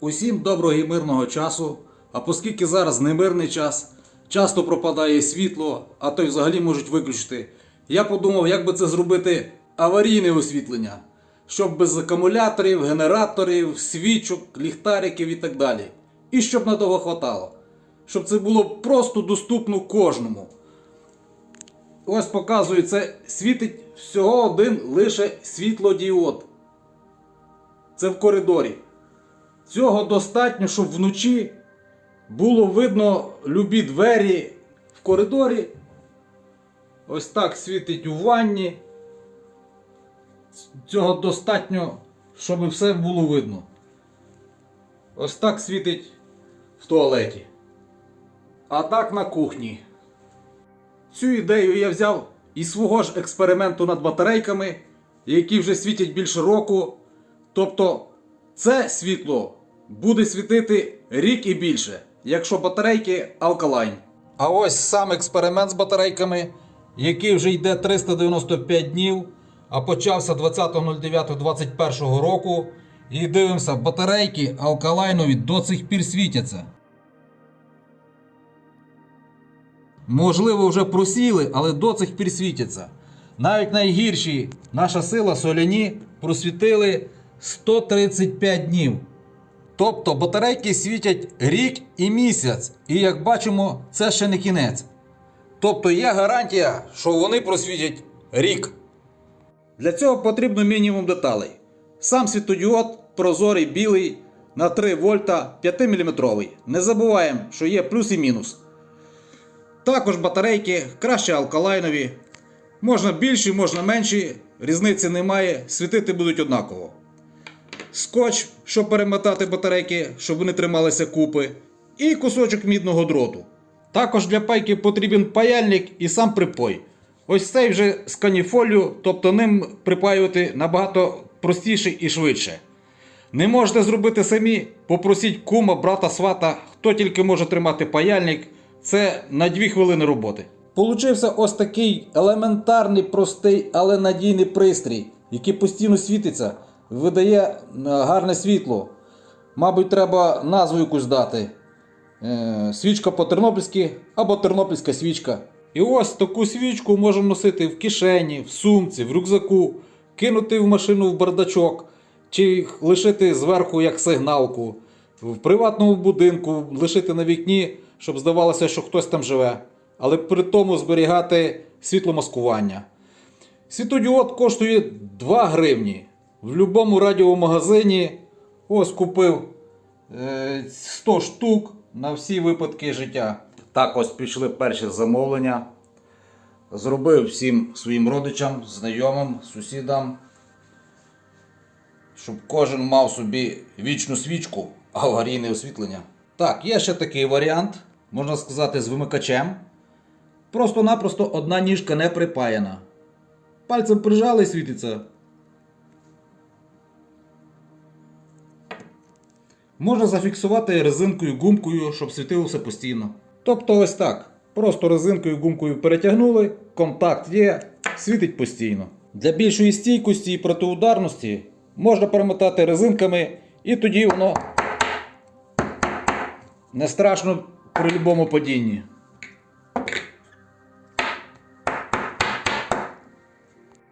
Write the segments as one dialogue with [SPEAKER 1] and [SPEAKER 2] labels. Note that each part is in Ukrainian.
[SPEAKER 1] Усім доброго і мирного часу. А оскільки зараз не мирний час, часто пропадає світло, а то й взагалі можуть виключити. Я подумав, як би це зробити аварійне освітлення, щоб без акумуляторів, генераторів, свічок, ліхтариків і так далі. І щоб надовго хватало. Щоб це було просто доступно кожному. Ось показую, це світить всього один лише світлодіод. Це в коридорі. Цього достатньо, щоб вночі було видно любі двері в коридорі. Ось так світить у ванні. Цього достатньо, щоб все було видно. Ось так світить в туалеті. А так на кухні. Цю ідею я взяв із свого ж експерименту над батарейками, які вже світять більше року. Тобто це світло буде світити рік і більше, якщо батарейки алкалайн. А ось сам експеримент з батарейками, який вже йде 395 днів, а почався 20.09.21 року. І дивимося, батарейки алкалайнові до цих пір світяться. Можливо, вже просіли, але до цих пір світяться. Навіть найгірші наша сила соляні просвітили 135 днів. Тобто батарейки світять рік і місяць. І як бачимо, це ще не кінець. Тобто є гарантія, що вони просвітять рік. Для цього потрібно мінімум деталей. Сам світодіод прозорий білий на 3 вольта 5 мм. Не забуваємо, що є плюс і мінус. Також батарейки краще алкалайнові. Можна більші, можна менші, різниці немає, світити будуть однаково. Скотч, щоб перемотати батарейки, щоб вони трималися купи. І кусочок мідного дроту. Також для пайки потрібен паяльник і сам припой. Ось цей вже з каніфолію, тобто ним припаювати набагато простіше і швидше. Не можете зробити самі, попросіть кума, брата, свата, хто тільки може тримати паяльник. Це на 2 хвилини роботи. Получився ось такий елементарний, простий, але надійний пристрій, який постійно світиться, видає е, гарне світло. Мабуть, треба назву якусь дати. Е, свічка по-тернопільськи або тернопільська свічка. І ось таку свічку можна носити в кишені, в сумці, в рюкзаку, кинути в машину в бардачок, чи лишити зверху як сигналку, в приватному будинку, лишити на вікні, щоб здавалося, що хтось там живе, але при тому зберігати світломаскування. Світодіод коштує 2 гривні. В будь-якому радіомагазині ось купив е, 100 штук на всі випадки життя. Так ось пішли перші замовлення. Зробив всім своїм родичам, знайомим, сусідам, щоб кожен мав собі вічну свічку, аварійне освітлення. Так, є ще такий варіант, можна сказати, з вимикачем. Просто-напросто одна ніжка не припаяна. Пальцем прижали і світиться. Можна зафіксувати резинкою гумкою, щоб світилося постійно. Тобто ось так. Просто резинкою гумкою перетягнули, контакт є, світить постійно. Для більшої стійкості і протиударності можна перемотати резинками, і тоді воно не страшно при будь-якому падінні.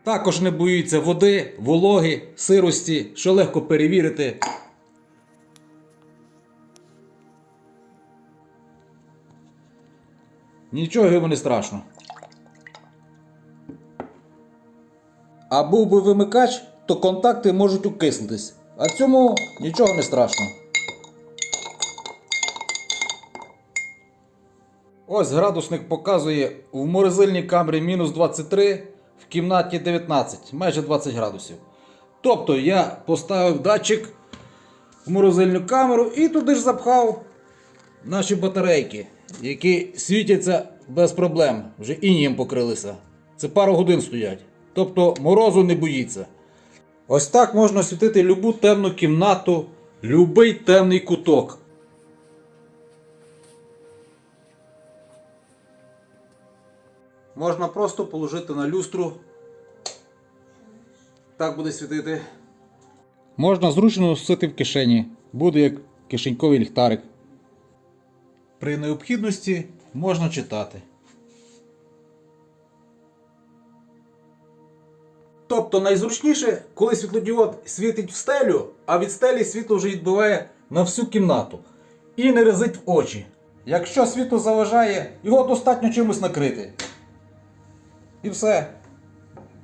[SPEAKER 1] Також не боїться води, вологи, сирості, що легко перевірити. Нічого йому не страшно. А був би вимикач, то контакти можуть укиснутись. А цьому нічого не страшно. Ось градусник показує в морозильній камері мінус 23, в кімнаті 19, майже 20 градусів. Тобто я поставив датчик в морозильну камеру і туди ж запхав наші батарейки, які світяться без проблем, вже інієм покрилися. Це пару годин стоять. Тобто морозу не боїться. Ось так можна освітити любу темну кімнату, любий темний куток. Можна просто положити на люстру. Так буде світити. Можна зручно носити в кишені. Буде як кишеньковий ліхтарик. При необхідності можна читати. Тобто найзручніше, коли світлодіод світить в стелю, а від стелі світло вже відбиває на всю кімнату і не резить в очі. Якщо світло заважає, його достатньо чимось накрити. І все.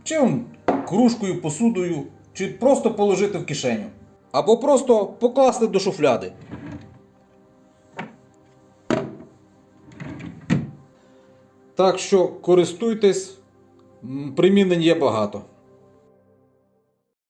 [SPEAKER 1] Чим кружкою, посудою, чи просто положити в кишеню. Або просто покласти до шуфляди. Так що користуйтесь, примінень є багато.